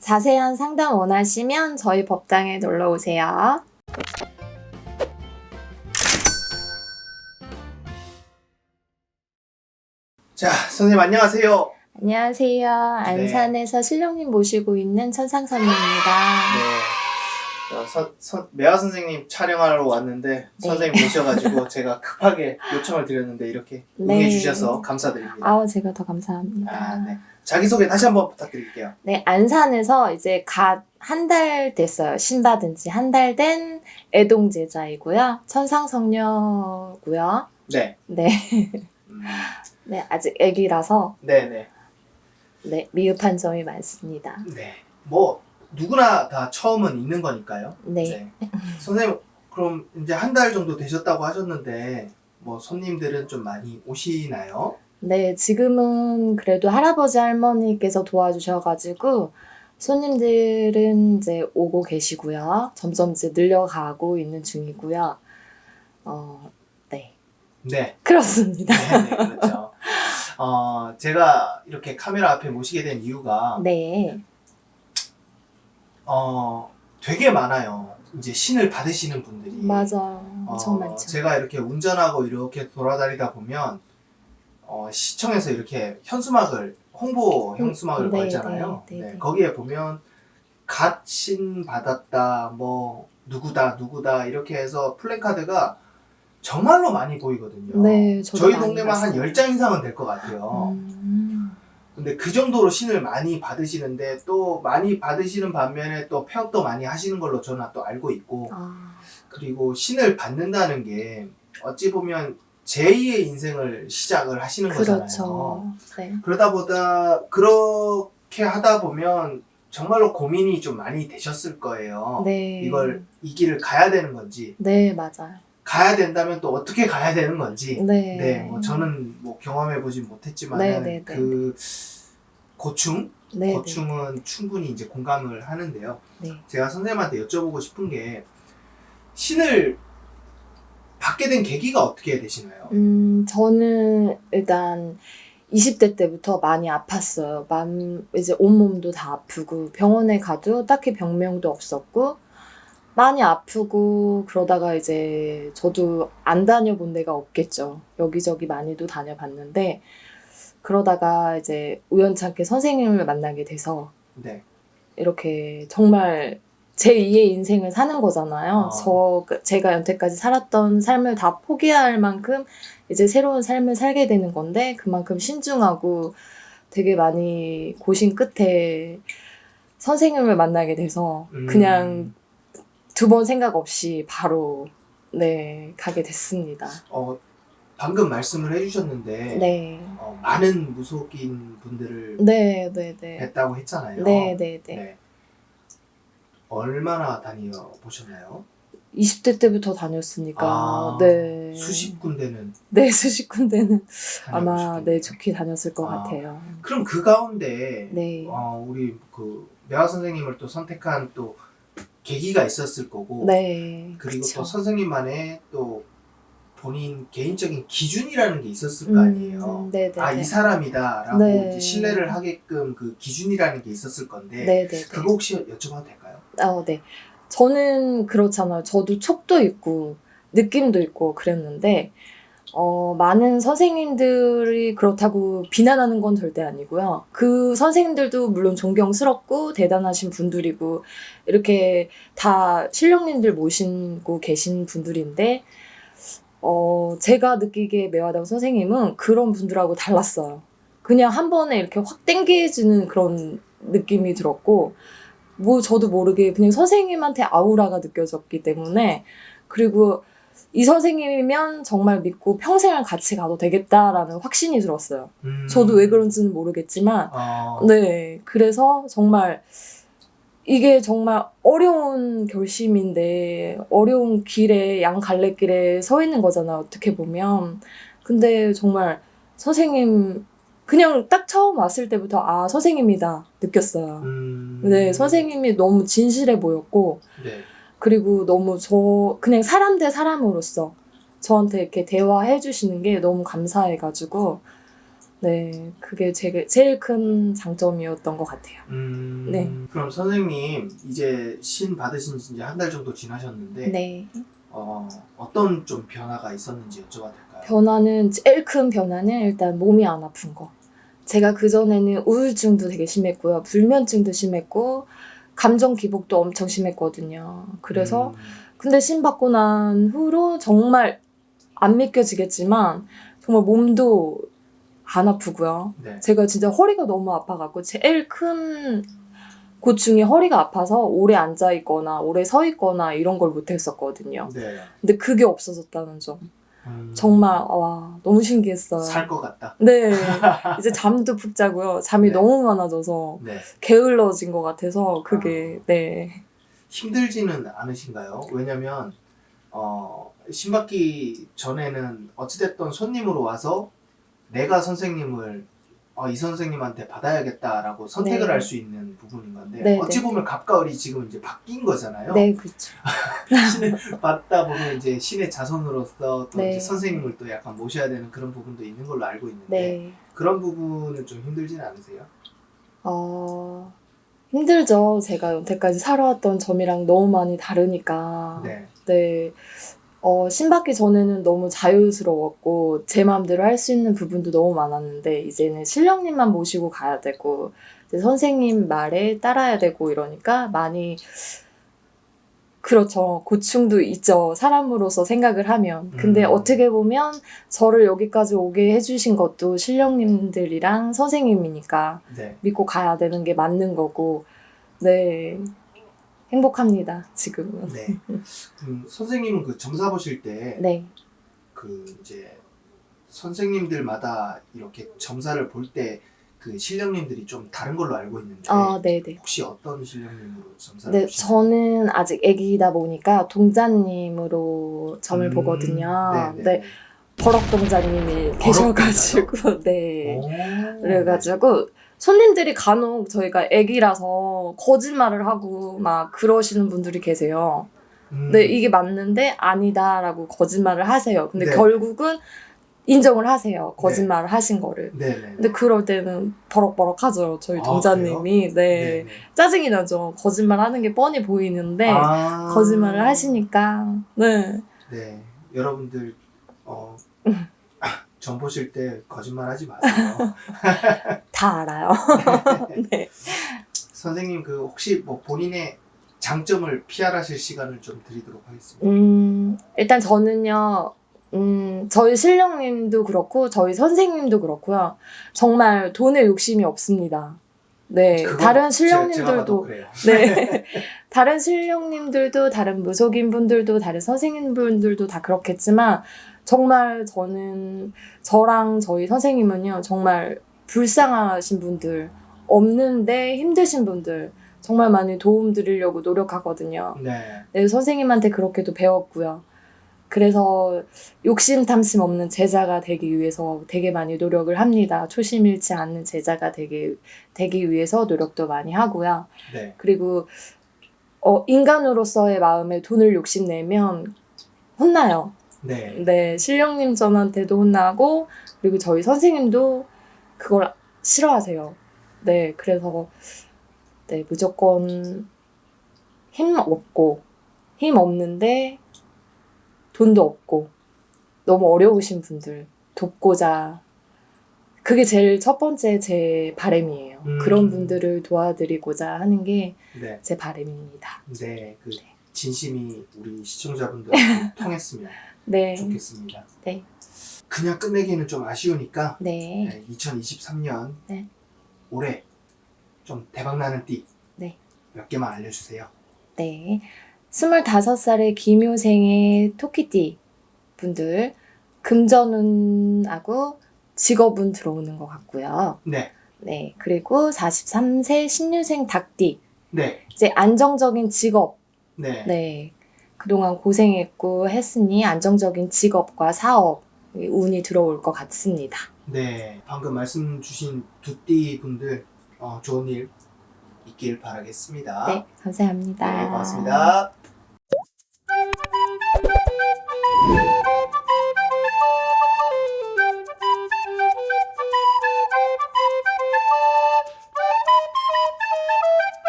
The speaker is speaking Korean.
자세한 상담 원하시면 저희 법당에 놀러 오세요. 자, 선생님 안녕하세요. 안녕하세요. 안산에서 신령님 모시고 있는 천상선녀입니다. 네. 어, 선, 선, 매화 선생님 촬영하러 왔는데 네. 선생님 모셔가지고 제가 급하게 요청을 드렸는데 이렇게 네. 응해주셔서 감사드립니다. 아우, 제가 더 감사합니다. 아, 네. 자기소개 다시 한번 부탁드릴게요. 네, 안산에서 이제 갓 한 달 됐어요. 신받은 지 한 달 된 애동 제자이고요. 천상성녀고요. 네. 네. 음, 네, 아직 애기라서 네네. 네, 미흡한 점이 많습니다. 네. 뭐 누구나 다 처음은 있는 거니까요. 네. 선생님 그럼 이제 한 달 정도 되셨다고 하셨는데 뭐 손님들은 좀 많이 오시나요? 네, 지금은 그래도 할아버지 할머니께서 도와주셔가지고 손님들은 이제 오고 계시고요. 점점 이제 늘려가고 있는 중이고요. 어, 네. 네. 그렇습니다. 네, 네, 그렇죠. 어, 제가 이렇게 카메라 앞에 모시게 된 이유가 네. 어, 되게 많아요. 이제 신을 받으시는 분들이. 맞아요. 엄청 어, 많죠. 제가 이렇게 운전하고 이렇게 돌아다니다 보면 어, 시청에서 이렇게 현수막을 홍보 현수막을 네, 걸잖아요. 네, 네, 네, 네. 거기에 보면 갓 신 받았다, 뭐 누구다 누구다 이렇게 해서 플래카드가 정말로 많이 보이거든요. 네, 저희 동네만 한 봤어요. 10장 이상은 될 것 같아요. 음, 근데 그 정도로 신을 많이 받으시는데 또 많이 받으시는 반면에 또 폐업도 많이 하시는 걸로 저는 또 알고 있고 아, 그리고 신을 받는다는 게 어찌 보면 제2의 인생을 시작을 하시는 거잖아요. 그렇죠. 네. 그러다 보다 그렇게 하다 보면 정말로 고민이 좀 많이 되셨을 거예요. 네. 이걸 이 길을 가야 되는 건지 네, 맞아요. 가야 된다면 또 어떻게 가야 되는 건지 네. 네, 뭐 저는 뭐 경험해 보진 못했지만 네, 네, 네, 그 고충, 네, 네. 고충은 충분히 이제 공감을 하는데요. 네. 제가 선생님한테 여쭤보고 싶은 게 신을 받게 된 계기가 어떻게 되시나요? 음, 저는 일단 20대 때부터 많이 아팠어요. 맘, 이제 온몸도 다 아프고 병원에 가도 딱히 병명도 없었고 많이 아프고 그러다가 이제 저도 안 다녀본 데가 없겠죠. 여기저기 많이도 다녀봤는데 그러다가 이제 우연찮게 선생님을 만나게 돼서 네. 이렇게 정말 제 2의 인생을 사는 거잖아요. 아. 저 그- 제가 여태까지 살았던 삶을 다 포기할 만큼 이제 새로운 삶을 살게 되는 건데 그만큼 신중하고 되게 많이 고심 끝에 선생님을 만나게 돼서 음. 그냥 두 번 생각 없이 바로 네 가게 됐습니다. 어, 방금 말씀을 해주셨는데 네, 어, 많은 무속인 분들을 네, 네, 네, 뵀다고 했잖아요. 네, 네, 네. 네. 얼마나 다녀 보셨나요? 20대 때부터 다녔으니까 아, 네 수십 군데는 네, 수십 군데는 아마 다녀보셨겠네요. 네 좋게 다녔을 것 아, 같아요. 그럼 그 가운데 네, 어, 우리 그 매화 선생님을 또 선택한 또 계기가 있었을 거고 네, 그리고 그쵸. 또 선생님만의 또 본인 개인적인 기준이라는 게 있었을 거 아니에요. 음, 네, 네, 아, 네. 이 사람이다라고 네. 이제 신뢰를 하게끔 그 기준이라는 게 있었을 건데 네, 네, 네. 그거 혹시 여쭤봐도 될까요? 어, 네. 저는 그렇잖아요. 저도 촉도 있고 느낌도 있고 그랬는데 어, 많은 선생님들이 그렇다고 비난하는 건 절대 아니고요. 그 선생님들도 물론 존경스럽고 대단하신 분들이고 이렇게 다 신령님들 모시고 계신 분들인데 어, 제가 느끼기에 매화당 선생님은 그런 분들하고 달랐어요. 그냥 한 번에 이렇게 확 땡겨지는 그런 느낌이 들었고 뭐 저도 모르게 그냥 선생님한테 아우라가 느껴졌기 때문에 그리고 이 선생님이면 정말 믿고 평생을 같이 가도 되겠다라는 확신이 들었어요. 음. 저도 왜 그런지는 모르겠지만 어, 네 그래서 정말 이게 정말 어려운 결심인데 어려운 길에 양 갈래길에 서 있는 거잖아 어떻게 보면 근데 정말 선생님 그냥 딱 처음 왔을 때부터 아 선생님이다 느꼈어요. 음. 네, 선생님이 너무 진실해 보였고, 네. 그리고 너무 저, 그냥 사람 대 사람으로서 저한테 이렇게 대화해 주시는 게 너무 감사해가지고, 네, 그게 제, 제일 큰 장점이었던 것 같아요. 음, 네. 그럼 선생님 이제 신 받으신 지 이제 한 달 정도 지나셨는데 네. 어, 어떤 좀 변화가 있었는지 여쭤봐도 될까요? 변화는 제일 큰 변화는 일단 몸이 안 아픈 거. 제가 그 전에는 우울증도 되게 심했고요, 불면증도 심했고 감정 기복도 엄청 심했거든요. 그래서 음, 근데 신 받고 난 후로 정말 안 믿겨지겠지만 정말 몸도 안 아프고요. 네. 제가 진짜 허리가 너무 아파갖고 제일 큰 고충이 허리가 아파서 오래 앉아 있거나 오래 서 있거나 이런 걸 못했었거든요. 네. 근데 그게 없어졌다는 점 음, 정말 와 너무 신기했어요. 살 것 같다. 네 이제 잠도 푹 자고요. 잠이 네. 너무 많아져서 네. 게을러진 것 같아서 그게 네 힘들지는 않으신가요? 왜냐면 어, 신받기 전에는 어찌됐던 손님으로 와서 내가 선생님을 어, 이 선생님한테 받아야겠다라고 선택을 네. 할 수 있는 부분인 건데 네, 어찌 네. 보면 갑가을이 지금 이제 바뀐 거잖아요. 네, 그렇죠. 신을 받다 보면 이제 신의 자손으로서 또 네. 이제 선생님을 또 약간 모셔야 되는 그런 부분도 있는 걸로 알고 있는데 네. 그런 부분은 좀 힘들지는 않으세요? 어, 힘들죠. 제가 여태까지 살아왔던 점이랑 너무 많이 다르니까. 네. 네. 어, 신받기 전에는 너무 자유스러웠고, 제 마음대로 할 수 있는 부분도 너무 많았는데, 이제는 신령님만 모시고 가야 되고, 이제 선생님 말에 따라야 되고 이러니까 많이, 그렇죠. 고충도 있죠. 사람으로서 생각을 하면. 근데 음. 어떻게 보면 저를 여기까지 오게 해주신 것도 신령님들이랑 선생님이니까, 네. 믿고 가야 되는 게 맞는 거고, 네. 행복합니다, 지금은. 네. 음, 선생님은 그 점사 보실 때 네. 그 이제 선생님들마다 이렇게 점사를 볼 때그 신령님들이 좀 다른 걸로 알고 있는데 아, 네 네. 혹시 어떤 신령님으로 점사를 네, 보시나요? 저는 아직 애기다 보니까 동자님으로 점을 음, 보거든요. 네, 네, 버럭 동자님이 계셔가지고, 네. 오. 그래가지고, 손님들이 간혹 저희가 애기라서 거짓말을 하고 막 그러시는 분들이 계세요. 음, 네, 이게 맞는데 아니다라고 거짓말을 하세요. 근데 네. 결국은 인정을 하세요. 거짓말을 하신 거를. 네 네. 근데 그럴 때는 버럭버럭 하죠. 저희 아, 동자님이. 네. 네네. 짜증이 나죠. 거짓말 하는 게 뻔히 보이는데, 아. 거짓말을 하시니까. 네. 네. 여러분들 어, 점 보실 때 거짓말 하지 마세요. 다 알아요. 네. 선생님 그 혹시 뭐 본인의 장점을 PR하실 시간을 좀 드리도록 하겠습니다. 음, 일단 저는요, 음, 저희 신령님도 그렇고, 저희 선생님도 그렇고요. 정말 돈에 욕심이 없습니다. 네. 다른 그래요. 네. 다른 신령님들도, 다른 무속인 분들도, 다른 선생님분들도 다 그렇겠지만, 정말 저는, 저랑 저희 선생님은요, 정말 불쌍하신 분들, 없는데 힘드신 분들, 정말 많이 도움 드리려고 노력하거든요. 네. 네, 선생님한테 그렇게도 배웠고요. 그래서 욕심 탐심 없는 제자가 되기 위해서 되게 많이 노력을 합니다. 초심 잃지 않는 제자가 되기, 되기 위해서 노력도 많이 하고요. 네. 그리고 어, 인간으로서의 마음에 돈을 욕심내면 혼나요. 네. 네, 신령님 전한테도 혼나고, 그리고 저희 선생님도 그걸 싫어하세요. 네, 그래서, 네, 무조건 힘 없고, 힘 없는데, 돈도 없고, 너무 어려우신 분들 돕고자, 그게 제일 첫 번째 제 바람이에요. 음. 그런 분들을 도와드리고자 하는 게 네. 제 바람입니다. 네. 그 진심이 우리 시청자분들 통했으면 네. 좋겠습니다. 네. 그냥 끝내기는 좀 아쉬우니까 네. 네, 2023년 네. 올해 좀 대박 나는 띠. 네. 몇 개만 알려주세요. 네. 25살의 기묘생의 토끼띠 분들, 금전운하고 직업운 들어오는 것 같고요. 네. 네. 그리고 43세 신유생 닭띠. 네. 이제 안정적인 직업. 네. 네. 그동안 고생했고 했으니 안정적인 직업과 사업, 운이 들어올 것 같습니다. 네. 방금 말씀 주신 두띠 분들 어, 좋은 일 있길 바라겠습니다. 네. 감사합니다. 네, 고맙습니다.